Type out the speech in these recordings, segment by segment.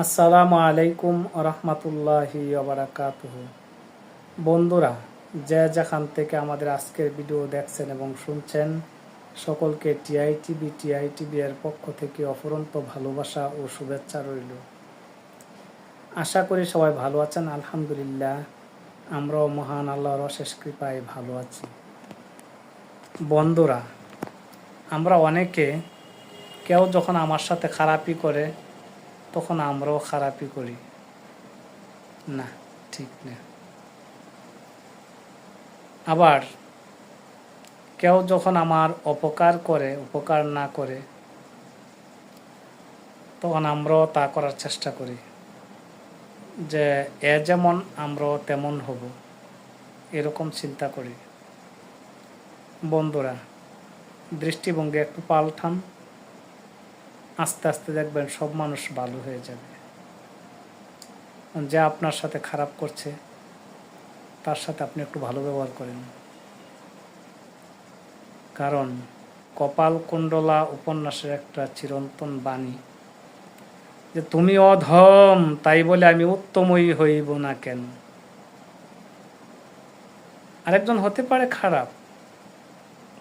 আসসালামু আলাইকুম রহমতুল্লাহি বন্ধুরা, যে যেখান থেকে আমাদের আজকের ভিডিও দেখছেন এবং শুনছেন, সকলকে টিআই টিভি টিআই টিভি এর পক্ষ থেকে অফুরন্ত ভালোবাসা ও শুভেচ্ছা রইল। আশা করি সবাই ভালো আছেন, আলহামদুলিল্লাহ। আমরাও মহান আল্লাহর অশেষ কৃপায় ভালো আছি। বন্ধুরা, আমরা অনেকে কেউ যখন আমার সাথে খারাপই করে তখন আমরাও খারাপই করি। না, ঠিক না। আবার কেউ যখন আমার অপকার করে, উপকার না করে, তখন আমরাও তা করার চেষ্টা করি যে, এ যেমন আমরাও তেমন হব, এরকম চিন্তা করি। বন্ধুরা, দৃষ্টিভঙ্গি একটু পাল্টান। আস্তে আস্তে দেখবেন সব মানুষ ভালো হয়ে যাবে। যা আপনার সাথে খারাপ করছে, তার সাথে আপনি একটু ভালো ব্যবহার করেন। কারণ কপাল কুণ্ডলা উপন্যাসের একটা চিরন্তন বাণী যে, তুমি অধম, তাই বলে আমি উত্তমই হইব না কেন? আরেকজন হতে পারে খারাপ,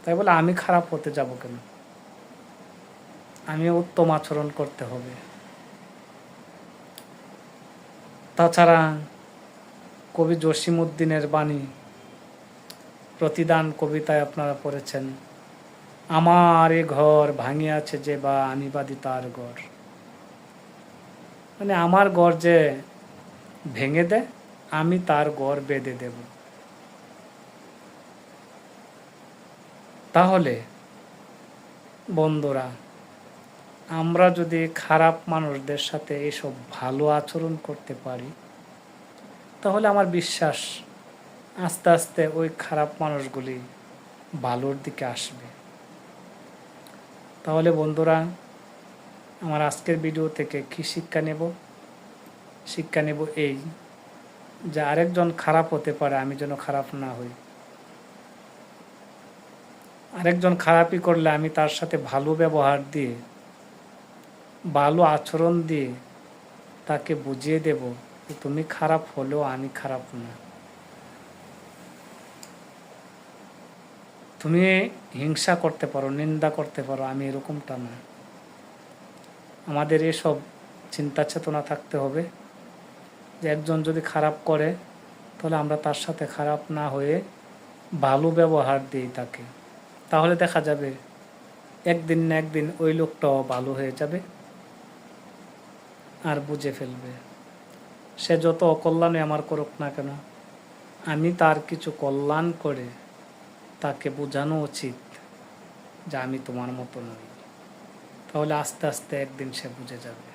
তাই বলে, আমি খারাপ হতে যাব কেন? আমি উত্তম আচরণ করতে হবে। তাছাড়া কবি জসিম জসিমুদ্দিনের বাণী, প্রতিদান কবিতায় আপনারা পড়েছেন, আমার এ ঘর ভাঙিয়াছে যে বা আনিবাদি তার ঘর মানে আমার ঘর যে ভেঙে দেয়, আমি তার গড় বেঁধে দেব। তাহলে বন্ধুরা আমরা যদি খারাপ মানুষদের সাথে এসব ভালো আচরণ করতে পারি, তাহলে আমার বিশ্বাস আস্তে আস্তে ওই খারাপ মানুষগুলি ভালোর দিকে আসবে। তাহলে বন্ধুরা, আমার আজকের ভিডিও থেকে কি শিক্ষা নেব? শিক্ষা নেব এই যে আরেকজন খারাপ হতে পারে, আমি যেন খারাপ না হই। আরেকজন খারাপই করলে আমি তার সাথে ভালো ব্যবহার দিয়ে ভালো আচরণ দিয়ে তাকে বুঝিয়ে দেব যে তুমি খারাপ হলেও আমি খারাপ না। তুমি হিংসা করতে পারো, নিন্দা করতে পারো, আমি এরকমটা না। আমাদের এসব চিন্তা চেতনা থাকতে হবে যে একজন যদি খারাপ করে, তাহলে আমরা তার সাথে খারাপ না হয়ে ভালো ব্যবহার দিই তাকে। তাহলে দেখা যাবে একদিন না একদিন ওই লোকটাও ভালো হয়ে যাবে। আর বুঝে ফেলবে। সে যত অকল্যাণে আমার করুক না কেন, আমি তার কিছু কল্যাণ করে তাকে বোঝানো উচিত যে আমি তোমার মতো নই। তাহলে আস্তে আস্তে একদিন সে বুঝে যাবে।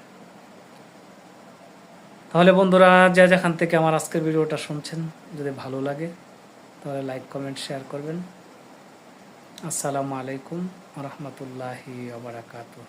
তাহলে বন্ধুরা, যে যেখান থেকে আমার আজকের ভিডিওটা শুনছেন, যদি ভালো লাগে, তাহলে লাইক, কমেন্ট, শেয়ার করবেন। আসসালামু আলাইকুম রহমতুল্লাহি আবরাকাতুহ